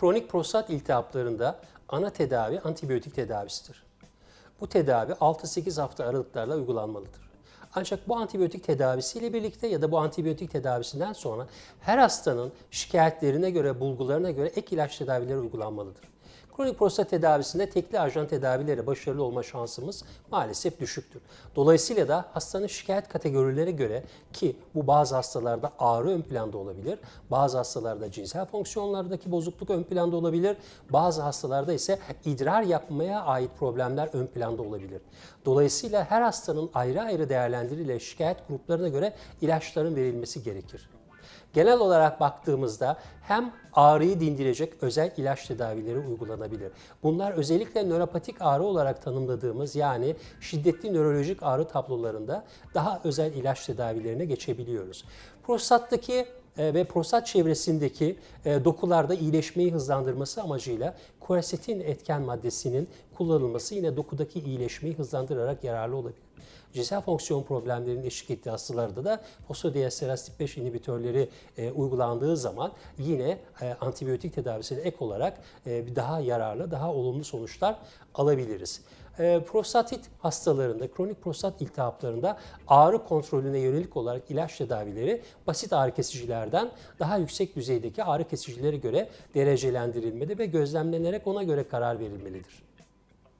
Kronik prostat iltihaplarında ana tedavi antibiyotik tedavisidir. Bu tedavi 6-8 hafta aralıklarla uygulanmalıdır. Ancak bu antibiyotik tedavisiyle birlikte ya da bu antibiyotik tedavisinden sonra her hastanın şikayetlerine göre, bulgularına göre ek ilaç tedavileri uygulanmalıdır. Kronik prostat tedavisinde tekli ajan tedavileri başarılı olma şansımız maalesef düşüktür. Dolayısıyla da hastanın şikayet kategorilerine göre ki bu bazı hastalarda ağrı ön planda olabilir, bazı hastalarda cinsel fonksiyonlardaki bozukluk ön planda olabilir, bazı hastalarda ise idrar yapmaya ait problemler ön planda olabilir. Dolayısıyla her hastanın ayrı ayrı değerlendirilerek şikayet gruplarına göre ilaçların verilmesi gerekir. Genel olarak baktığımızda hem ağrıyı dindirecek özel ilaç tedavileri uygulanabilir. Bunlar özellikle nöropatik ağrı olarak tanımladığımız yani şiddetli nörolojik ağrı tablolarında daha özel ilaç tedavilerine geçebiliyoruz. Prostattaki e, ve prostat çevresindeki e, dokularda iyileşmeyi hızlandırması amacıyla kuersetin etken maddesinin kullanılması yine dokudaki iyileşmeyi hızlandırarak yararlı olabilir. Cinsel fonksiyon problemlerinin eşlik ettiği hastalarda da fosfodiesterase tip 5 inhibitörleri e, uygulandığı zaman yine e, antibiyotik tedavisine ek olarak e, daha yararlı, daha olumlu sonuçlar alabiliriz. E, prostatit hastalarında, kronik prostat iltihaplarında ağrı kontrolüne yönelik olarak ilaç tedavileri basit ağrı kesicilerden daha yüksek düzeydeki ağrı kesicilere göre derecelendirilmeli ve gözlemlenerek ona göre karar verilmelidir.